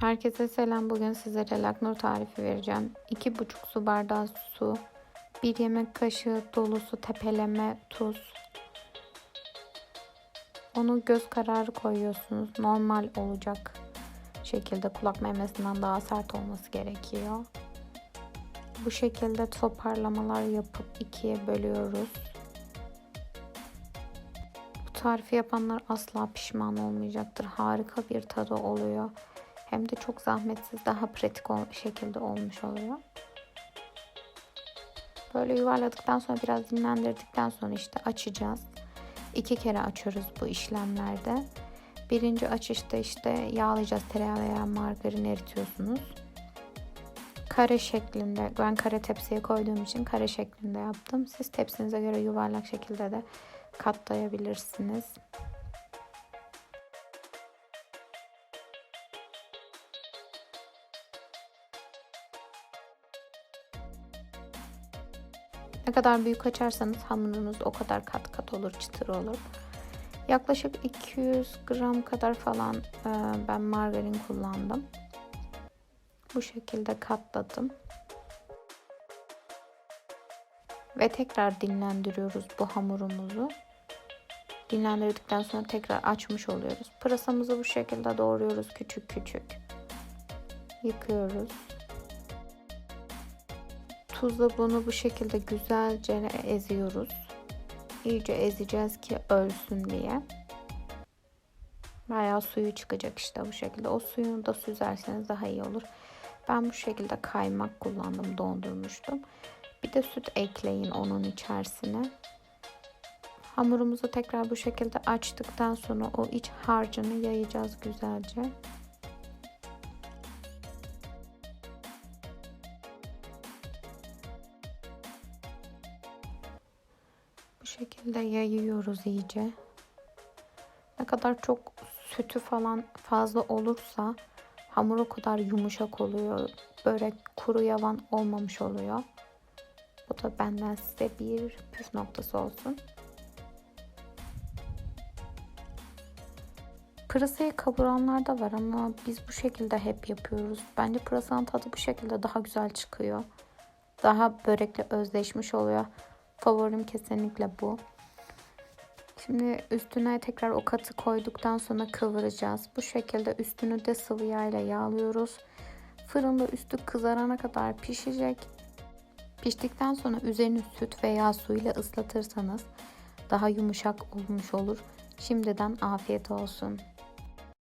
Herkese selam. Bugün sizlere laknur tarifi vereceğim. 2,5 su bardağı su, 1 yemek kaşığı dolusu tepeleme tuz. Onu göz kararı koyuyorsunuz. Normal olacak şekilde kulak memesinden daha sert olması gerekiyor. Bu şekilde toparlamalar yapıp ikiye bölüyoruz. Bu tarifi yapanlar asla pişman olmayacaktır. Harika bir tadı oluyor. Hem de çok zahmetsiz, daha pratik şekilde olmuş oluyor. Böyle yuvarladıktan sonra biraz dinlendirdikten sonra işte açacağız. İki kere açıyoruz bu işlemlerde. Birinci açışta işte yağlayacağız tereyağı veya margarin eritiyorsunuz. Kare şeklinde, ben kare tepsiye koyduğum için kare şeklinde yaptım. Siz tepsinize göre yuvarlak şekilde de katlayabilirsiniz. Ne kadar büyük açarsanız hamurunuz o kadar kat kat olur, çıtır olur. Yaklaşık 200 gram kadar falan e, ben margarin kullandım. Bu şekilde katladım. Ve tekrar dinlendiriyoruz bu hamurumuzu. Dinlendirdikten sonra tekrar açmış oluyoruz. Pırasamızı bu şekilde doğruyoruz küçük küçük. Yıkıyoruz. Tuzla bunu bu şekilde güzelce eziyoruz. İyice ezeceğiz ki ölsün diye. Bayağı suyu çıkacak işte bu şekilde. O suyunu da süzerseniz daha iyi olur. Ben bu şekilde kaymak kullandım, dondurmuştum. Bir de süt ekleyin onun içerisine. Hamurumuzu tekrar bu şekilde açtıktan sonra o iç harcını yayacağız güzelce. Şekilde yayıyoruz iyice. Ne kadar çok sütü falan fazla olursa hamur o kadar yumuşak oluyor. Börek kuru yavan olmamış oluyor. Bu da benden size bir püf noktası olsun. Pırasayı kavuranlar da var ama biz bu şekilde hep yapıyoruz. Bence pırasanın tadı bu şekilde daha güzel çıkıyor. Daha börekle özleşmiş oluyor. Favorim kesinlikle bu. Şimdi üstüne tekrar o katı koyduktan sonra kıvıracağız. Bu şekilde üstünü de sıvı yağ ile yağlıyoruz. Fırında üstü kızarana kadar pişecek. Piştikten sonra üzerini süt veya su ile ıslatırsanız daha yumuşak olmuş olur. Şimdiden afiyet olsun.